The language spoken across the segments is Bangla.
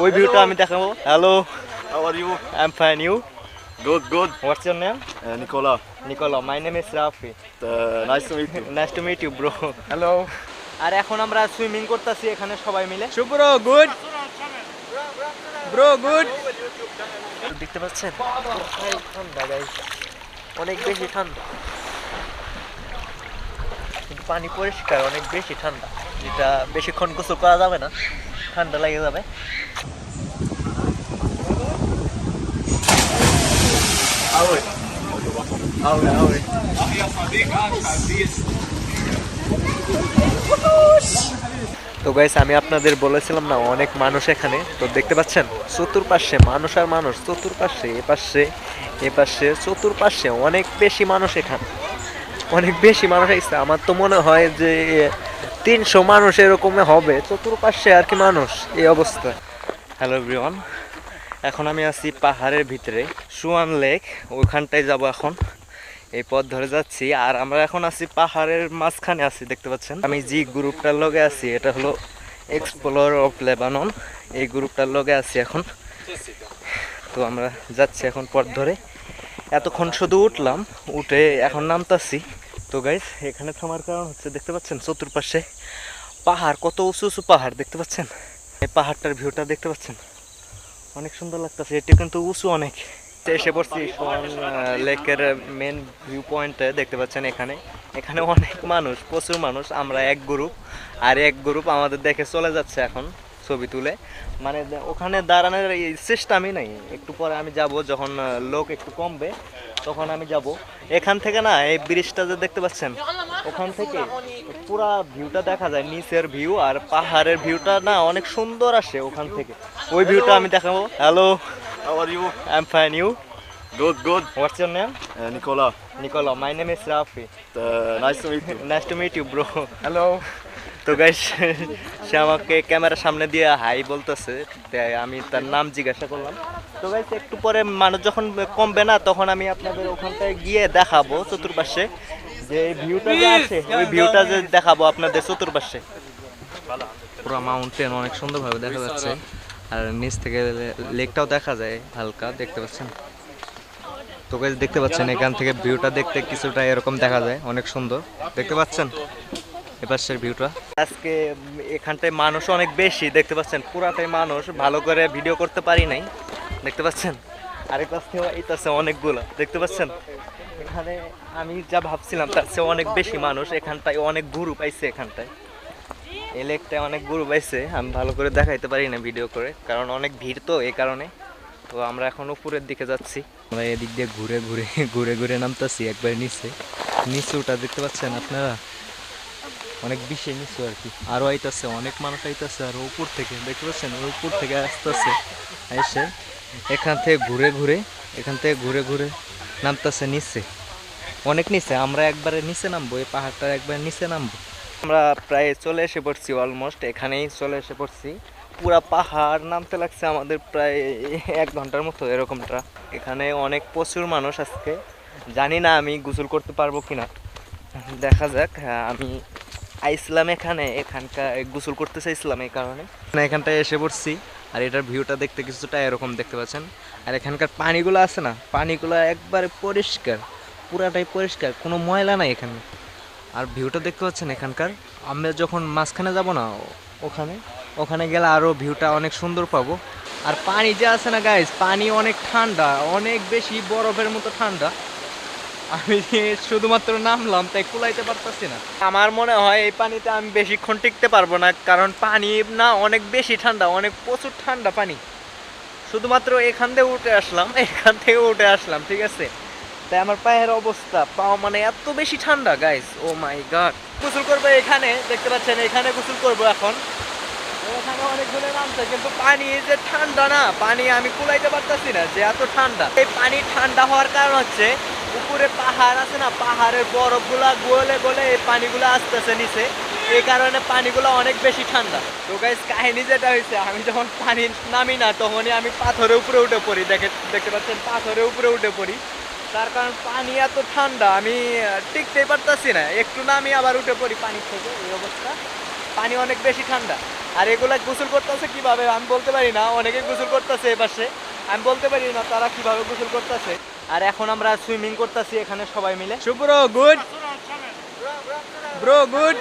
ওই ভিউটা আমি দেখাবো। Hello How are you? I am fine you Good, good. What's your name Uh, Nicola, Nicola my name is Rafi uh, nice to meet you. Nice to meet you bro Hello. আর এখন আমরা সুইমিং করতেছি এখানে সবাই মিলে। শুভ্র গুড ব্রো গুড দেখতে পাচ্ছেন? ঠান্ডা গাইস অনেক বেশি ঠান্ডা। কিন্তু পানি পরিষ্কার অনেক বেশি ঠান্ডা। যেটা বেশিক্ষণ গোসল করা যাবে না। ঠান্ডা লেগে যাবে। তো গাইস আমি আপনাদের বলেছিলাম না, অনেক মানুষ এখানে। তো দেখতে পাচ্ছেন, চতুর্পাশে মানুষ আর মানুষ, চতুর্পাশে এ পাশে এ পাশে চতুর্পাশে অনেক বেশি মানুষ এখানে। অনেক বেশি মানুষ এসেছে। আমার তো মনে হয় যে তিনশো মানুষ এরকম হবে, চতুর্পাশে আর কি মানুষ, এই অবস্থা। হ্যালো এভরিওয়ান এখন আমি আছি পাহাড়ের ভিতরে সুয়ান লেক ওইখানটায় যাব এখন। এই পথ ধরে যাচ্ছি, আর আমরা এখন আছি পাহাড়ের মাঝখানে আছি, দেখতে পাচ্ছেন? আমি যে গ্রুপটার লগে আছি, এটা হলো এক্সপ্লোর অফ লেবানন এই গ্রুপটার লগে আছি এখন। তো আমরা যাচ্ছি এখন পথ ধরে। এতক্ষণ শুধু উঠলাম, উঠে এখন নামতাছি। তো গাইস এখানে থামার কারণ হচ্ছে, দেখতে পাচ্ছেন চতুর্পাশে পাহাড়, কত উঁচু উঁচু পাহাড়, দেখতে পাচ্ছেন? এই পাহাড়টার ভিউটা দেখতে পাচ্ছেন? অনেক সুন্দর লাগতেছে এটা কিন্তু উঁচু অনেক। এসে পড়ছি লেকের মেন ভিউ পয়েন্টে দেখতে পাচ্ছেন এখানে। এখানে অনেক মানুষ, প্রচুর মানুষ, আমরা এক গ্রুপ আর এক গ্রুপ আমাদের দেখে চলে যাচ্ছে এখন ছবি তুলে। মানে ওখানে দাঁড়ানোর এই সিস্টেমই নাই। একটু পরে আমি যাব, যখন লোক একটু কমবে তখন আমি যাব। এখান থেকে না এই ব্রিজটা যে দেখতে পাচ্ছেন ওখান থেকে পুরা ভিউটা দেখা যায় নিচের ভিউ আর পাহাড়ের ভিউটা না অনেক সুন্দর আসে ওখান থেকে। ওই ভিউটা আমি দেখাবো। Hello How are you? I am fine you Good, good. What's your name Uh, Nicola, Nicola my name is Rafi uh, nice to meet you. Nice to meet you bro Hello. তো গাইস সে আমাকে ক্যামেরার সামনে দিয়ে হাই বলতেছে তাই আমি তার নাম জিজ্ঞাসা করলাম। তো গাইস একটু পরে মানুষ যখন কমবে না তখন আমি আপনাদের ওখানটায় গিয়ে দেখাবো চতুর্পাশে। যে ভিউটা যে আছে ওই ভিউটা যে দেখাবো আপনাদের চতুর্পাশে। পুরো মাউন্টেন অনেক সুন্দরভাবে দেখা যাচ্ছে। আর নিচ থেকে লেকটাও দেখা যায় হালকা দেখতে পাচ্ছেন? তো গাইস দেখতে পাচ্ছেন এখান থেকে ভিউটা দেখতে কিছুটা এরকম দেখা যায় অনেক সুন্দর। দেখতে পাচ্ছেন? এপাশের ভিউটা আজকে এখানটায় মানুষ অনেক বেশি দেখতে পাচ্ছেন? পুরাটাই মানুষ ভালো করে ভিডিও করতে পারি নাই। দেখতে পাচ্ছেন? আরেক পাশ থেকে এইটাছে অনেকগুলো, দেখতে পাচ্ছেন? এখানে আমি যা ভাবছিলাম, তার চেয়ে অনেক বেশি মানুষ এখানটায়, অনেক গুরু পাইছে এখানটায়। এই লেকটায় অনেক গুরু পাইছে, আমি ভালো করে দেখাইতে পারি না ভিডিও করে, কারণ অনেক ভিড় তো এই কারণে। তো আমরা এখন উপরের দিকে যাচ্ছি। আমরা এদিক দিয়ে ঘুরে ঘুরে ঘুরে ঘুরে নামতাছি একবার নিচে। নিচুটা দেখতে পাচ্ছেন আপনারা? অনেক বেশি নিচু আর কি। আরও আইতাছে, অনেক মানুষ আইতাছে, আর উপর থেকে, দেখতে পাচ্ছেন? ওই উপর থেকে আসতেছে, এসে এখান থেকে ঘুরে ঘুরে, এখান থেকে ঘুরে ঘুরে নামতেছে নিচে। অনেক নিচে, আমরা একবারে নিচে নামবো, এই পাহাড়টা একবার নিচে নামবো। আমরা প্রায় চলে এসে পড়ছি অলমোস্ট এখানেই চলে এসে পড়ছি। পুরা পাহাড় নামতে লাগছে আমাদের প্রায় এক ঘণ্টার মতো, এরকমটা। এখানে অনেক প্রচুর মানুষ আজকে। জানি না আমি গোসল করতে পারব কিনা। দেখা যাক আমি আইসলাম এখানে, এখানকার, গোসল করতে চাইছিলাম এই কারণে। এখানটায় এসে পড়ছি। আর এটার ভিউটা দেখতে কিছুটা এরকম দেখতে পাচ্ছেন। আর এখানকার পানিগুলো আছে না, পানিগুলো একবারে পরিষ্কার, পুরাটাই পরিষ্কার, কোনো ময়লা নাই এখানে। আর ভিউটা দেখতে পাচ্ছেন এখানকার, আমরা যখন মাঝখানে যাব না, ওখানে ওখানে গেলে আরও ভিউটা অনেক সুন্দর পাবো। আর পানি যে আছে না গাইস পানি অনেক ঠান্ডা, অনেক বেশি বরফের মতো ঠান্ডা। আমি শুধুমাত্র নামলাম, তাই কুলাইতে পারতাছি না। আমার মনে হয় এই পানিতে আমি বেশিক্ষণ টিকতে পারব না, কারণ পানি না অনেক বেশি ঠান্ডা, অনেক প্রচুর ঠান্ডা পানি। শুধুমাত্র এখান থেকে উঠে আসলাম, এখান থেকে উঠে আসলাম, ঠিক আছে? তাই আমার পায়ের অবস্থা, পাও মানে এত বেশি ঠান্ডা গাইস ও মাই গড গোসল করব এখানে, দেখতে পাচ্ছেন, এখানে গোসল করব এখন। এখানে অনেকগুলো নামছে, কিন্তু পানি যে ঠান্ডা না, পানি আমি কুলাইতে পারতাছি না যে এত ঠান্ডা। এই পানি ঠান্ডা হওয়ার কারণ হচ্ছে উপরে পাহাড় আছে না, পাহাড়ের বরফগুলা গলে গলে এই পানিগুলো আসতেছে নিচে। এই কারণে পানিগুলো অনেক বেশি ঠান্ডা। তো গাইস কাহিনী যেটা হয়েছে আমি যখন পানি নামি না, তখনই আমি পাথরের উপরে উঠে পড়ি। দেখে, দেখতে পাচ্ছেন, পাথরের উপরে উঠে পড়ি। তার কারণ পানি এত ঠান্ডা, আমি টিকতেই পারতাছি না। একটু নামি আবার উঠে পড়ি পানি থেকে, এই অবস্থা। পানি অনেক বেশি ঠান্ডা। আর এগুলা গোসল করতেছে কীভাবে, আমি বলতে পারি না। অনেকে গোসল করতেছে এ পাশে আমি বলতে পারি না তারা কীভাবে গোসল করতেছে। আর এখন আমরা সুইমিং করতেছি এখানে সবাই মিলে। শুভ্র গুড। Bro good.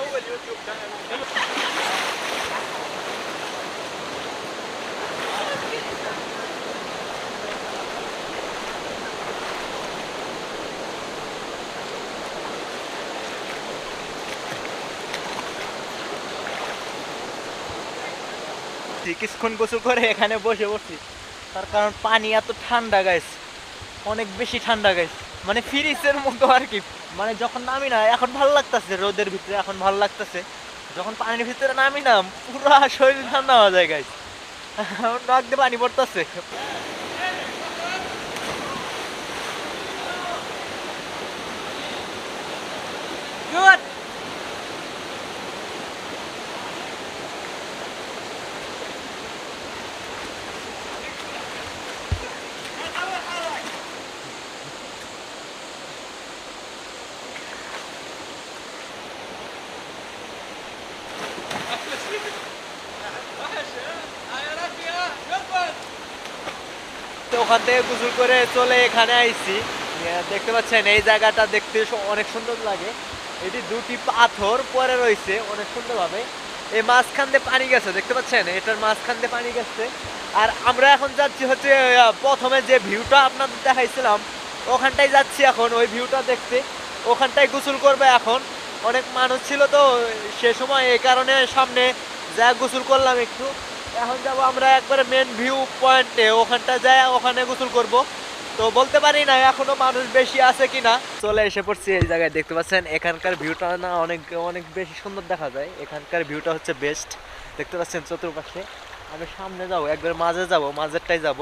কিছুক্ষণ গোসল করে এখানে বসে পড়ছি তার কারণ পানি এত ঠান্ডা গাইস অনেক বেশি ঠান্ডা গাইস মানে ফ্রিজের মতো আর কি। মানে যখন নামি না এখন ভালো লাগতেছে রোদের ভিতরে, এখন ভালো লাগতেছে। যখন পানির ভিতরে নামি না পুরো শরীর ঠান্ডা হওয়া যায় গাইস নাক দিয়ে পানি পড়তেছে। Good. ওখান থেকে গোসল করে চলে এখানে আইছি। দেখতে পাচ্ছেন, এই জায়গাটা দেখতে অনেক সুন্দর লাগে। এটি দুটি পাথর পরে রয়েছে, অনেক সুন্দরভাবে। এই মাঝখান দিয়ে পানি গেছে, দেখতে পাচ্ছেন? এটার মাঝখান দিয়ে পানি গেছে। আর আমরা এখন যাচ্ছি হচ্ছে প্রথমে যে ভিউটা আপনাদের দেখাইছিলাম, ওখানটায় যাচ্ছি এখন, ওই ভিউটা দেখতে। ওখানটায় গোসল করবে এখন। অনেক মানুষ ছিল তো, সে সময় এই কারণে সামনে যা গোসল করলাম একটু। এখন যাব আমরা একবারে মেন ভিউ পয়েন্টে ওখানটা যাই ওখানে গোসল করব। তো বলতে পারি না এখনও মানুষ বেশি আছে কিনা। চলে এসে পড়ছি এই জায়গায়, দেখতে পাচ্ছেন? এখানকার ভিউটা না অনেক অনেক বেশি সুন্দর দেখা যায়। এখানকার ভিউটা হচ্ছে বেস্ট দেখতে পাচ্ছেন চতুর্পাশে। আমি সামনে যাব, একবার মাঝে যাব, মাঝেরটাই যাব।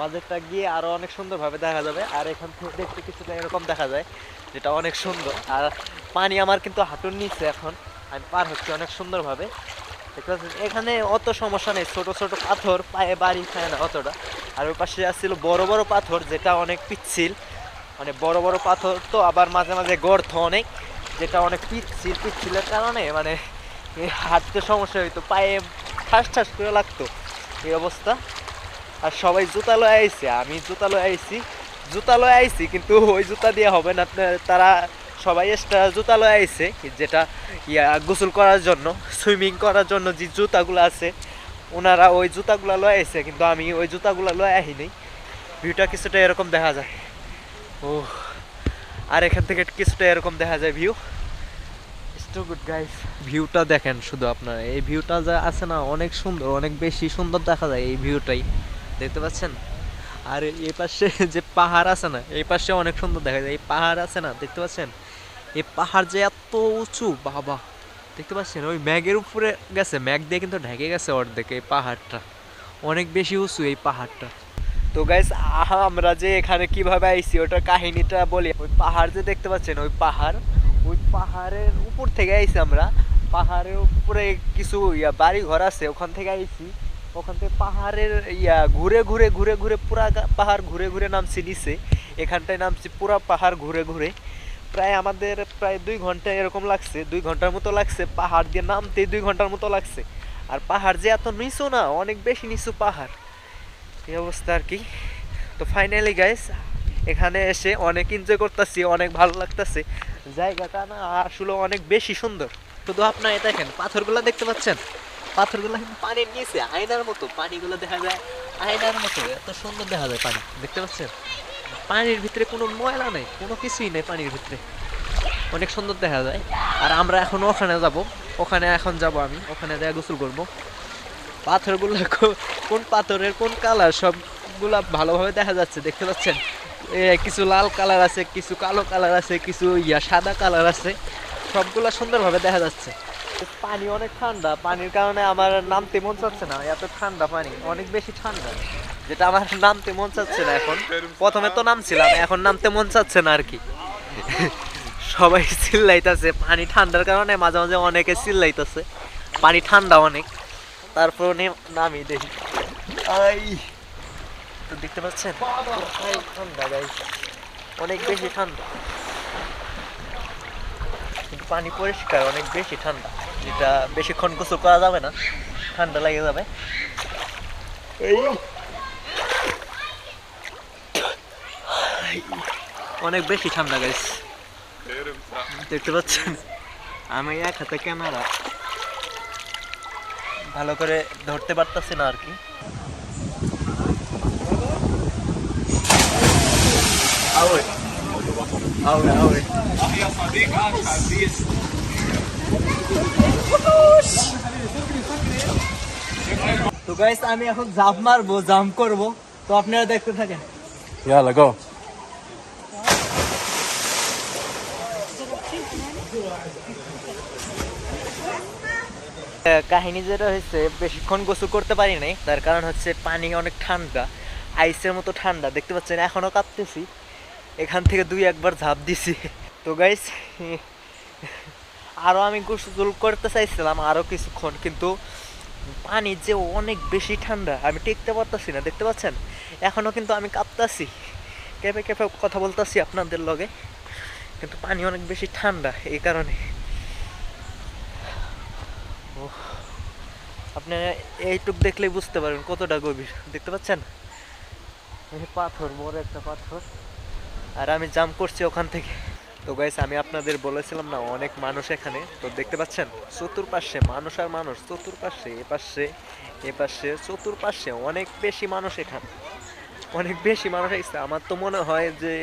মাঝেরটা গিয়ে আরও অনেক সুন্দরভাবে দেখা যাবে। আর এখান থেকে দেখতে কিছুটা এরকম দেখা যায়, যেটা অনেক সুন্দর। আর পানি আমার কিন্তু হাঁটুর নিচে এখন। আমি পার হচ্ছি অনেক সুন্দরভাবে। এখানে অত সমস্যা নেই, ছোট ছোট পাথর, পায়ে বাড়ি খায় না অতটা। আর ওই পাশে আসছিল বড় বড় পাথর, যেটা অনেক পিচ্ছিল। মানে বড় বড় পাথর তো আবার মাঝে মাঝে গর্ত অনেক, যেটা অনেক পিচ্ছিল, পিচ্ছিলের কারণে মানে হাঁটতে সমস্যা হইতো, পায়ে ঠাস ঠাস করে লাগতো এই অবস্থা। আর সবাই জুতা লয়ে আইছে, আমি জুতা লয়ে আইছি, জুতা লয়ে আইছি, কিন্তু ওই জুতা দিয়ে হবে না, তারা সবাই এক্সট্রা জুতা লয়ে আইছে, যেটা ইয়া গোসল করার জন্য, সুইমিং করার জন্য যে জুতাগুলো আছে ওনারা ওই জুতাগুলো লয়ে আইছে, কিন্তু আমি ওই জুতাগুলো লয়ে আইনি ভিউটা কিছুটা এরকম দেখা যায়। ও আর এখান থেকে কিছুটা এরকম দেখা যায় ভিউ। গুড গাইস ভিউটা দেখেন শুধু আপনারা। এই ভিউটা যা আছে না, অনেক সুন্দর, অনেক বেশি সুন্দর দেখা যায় এই ভিউটাই। দেখতে পাচ্ছেন? আর এই পাশে যে পাহাড় আছে না, এই পাশে অনেক সুন্দর দেখা যায়। এই পাহাড় আছে না, দেখতে পাচ্ছেন? এই পাহাড় যে এত উঁচু, বাবা। দেখতে পাচ্ছেন, ওই ম্যাগের উপরে গেছে, ম্যাগ দিয়ে কিন্তু ঢেকে গেছে অর্ধেক এই পাহাড়টা। অনেক বেশি উঁচু এই পাহাড়টা। তো গাইস আহা, আমরা যে এখানে কীভাবে আইছি, ওটার কাহিনীটা বলি। ওই পাহাড় যে দেখতে পাচ্ছেন, ওই পাহাড়, ওই পাহাড়ের উপর থেকে আইছি আমরা। পাহাড়ের উপরে কিছু ইয়া বাড়ি ঘর আছে, ওখান থেকে আইছি। ওখান থেকে পাহাড়ের ইয়া, ঘুরে ঘুরে ঘুরে ঘুরে পুরা পাহাড় ঘুরে ঘুরে নামছি নিচে। এখানটায় নামছি পুরা পাহাড় ঘুরে ঘুরে। প্রায় আমাদের প্রায় দুই ঘণ্টা এরকম লাগছে, দুই ঘণ্টার মতো লাগছে, পাহাড় দিয়ে নামতে দুই ঘণ্টার মতো লাগছে। আর পাহাড় যে এত নিচু না, অনেক বেশি নিচু পাহাড়। এই অবস্থা আর কি। তো ফাইনালি গাইস এখানে এসে অনেক এনজয় করতেছি, অনেক ভালো লাগতেছে। জায়গাটা না আসলে অনেক বেশি সুন্দর। শুধু আপনার এটা দেখেন, পাথরগুলো দেখতে পাচ্ছেন? পাথরগুলো কিন্তু পানির নিচে, আয়নার মতো। পানিগুলো দেখা যায় আয়নার মতো, এত সুন্দর দেখা যায় পানি। দেখতে পাচ্ছেন? পানির ভিতরে কোনো ময়লা নেই, কোনো কিছুই নেই পানির ভিতরে। অনেক সুন্দর দেখা যায়। আর আমরা এখন ওখানে যাব। ওখানে এখন যাব আমি। ওখানে দেখা গোসল করব। পাথরগুলো কোন পাথরের কোন কালার সবগুলা ভালোভাবে দেখা যাচ্ছে, দেখতে পাচ্ছেন? কিছু লাল কালার আছে, কিছু কালো কালার আছে, কিছু ইয়া সাদা কালার আছে। সবগুলা সুন্দরভাবে দেখা যাচ্ছে। পানি, অনেক ঠান্ডা। পানির কারণে আমার নামতে মন চাচ্ছে না, এত ঠান্ডা পানি, অনেক বেশি ঠান্ডা। যেটা আমার নামতে মন চাচ্ছে না এখন। প্রথমে তো নামছিলাম, এখন নামতে মন চাচ্ছে না আর কি। সবাই চিল্লাইতেছে, পানি ঠান্ডার কারণে মাঝে মাঝে অনেকে চিল্লাইতেছে। পানি ঠান্ডা অনেক। তারপর নামি দেখি। আই, তো দেখতে পাচ্ছেন? ঠান্ডা গাই অনেক বেশি ঠান্ডা। কিন্তু পানি পরিষ্কার, অনেক বেশি ঠান্ডা। যেটা বেশিক্ষণ গোসল করা যাবে না ঠান্ডা লেগে যাবে। অনেক বেশি ঠান্ডা গাইস দেখতে পাচ্ছেন? আমি এক হাতে ক্যামেরা। ভালো করে ধরতে পারতাছি না আর কি। আওয়ে আওয়ে। আওয়ে। তো গাইস আমি এখন জাম্প মারবো জাম্প করব। তো আপনারা দেখতে থাকেন. কাহিনী যেটা হয়েছে বেশিক্ষণ গোসল করতে পারি নাই। তার কারণ হচ্ছে পানি অনেক ঠান্ডা আইসের মতো ঠান্ডা। দেখতে পাচ্ছেন এখনও কাঁপতেছি। এখান থেকে দুই একবার ঝাঁপ দিছি। তো গাইস আরও আমি গোসল করতে চাইছিলাম আরও কিছুক্ষণ, কিন্তু পানি যে অনেক বেশি ঠান্ডা, আমি টিকতে পারতাছি না, দেখতে পাচ্ছেন? এখনও কিন্তু আমি কাঁপতাছি। কেঁপে কেঁপে কথা বলতাছি আপনাদের লগে, কিন্তু পানি অনেক বেশি ঠান্ডা এই কারণে। আপনি এইটুক দেখলেই বুঝতে পারবেন কতটা গভীর, দেখতে পাচ্ছেন? পাথর, বড় একটা পাথর। আর আমি জাম্প করছি ওখান থেকে। তো গাইস আমি আপনাদের বলেছিলাম না, অনেক মানুষ এখানে। তো দেখতে পাচ্ছেন, চতুর্পাশে মানুষ আর মানুষ, চতুর্পাশে এ পাশে এ পাশে চতুর্পাশে অনেক বেশি মানুষ এখানে। অনেক বেশি মানুষ এসেছে। আমার তো মনে হয় যে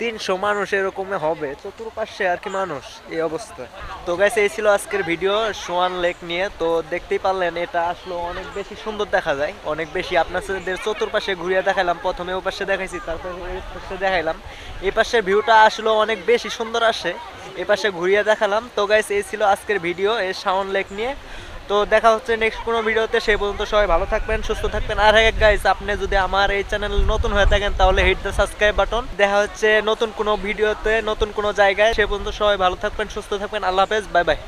তিনশো মানুষ এরকম হবে, চতুর্পাশে আর কি মানুষ, এই অবস্থা। তো গাইস এই ছিল আজকের ভিডিও সোয়ান লেক নিয়ে। তো দেখতেই পারলেন, এটা আসলে অনেক বেশি সুন্দর দেখা যায়। অনেক বেশি আপনাদের চতুর্পাশে ঘুরিয়ে দেখালাম প্রথমে ও পাশে দেখাইছি, তারপরে পাশে দেখাইলাম। এই পাশের ভিউটা আসলে অনেক বেশি সুন্দর আসে এই পাশে ঘুরিয়ে দেখালাম। তো গাইস এই ছিল আজকের ভিডিও এই শাওন লেক নিয়ে। তো দেখা হচ্ছে নেক্সট কোনো ভিডিওতে, সেই পর্যন্ত সবাই ভালো থাকবেন, সুস্থ থাকবেন। আর হ্যাঁ গাইস আপনি যদি আমার এই চ্যানেল নতুন হয়ে থাকেন, তাহলে হিট দ্য সাবস্ক্রাইব বাটন দেখা হচ্ছে নতুন কোনো ভিডিওতে, নতুন কোনো জায়গায় সে পর্যন্ত সবাই ভালো থাকবেন, সুস্থ থাকবেন। আল্লাহ হাফেজ বাই বাই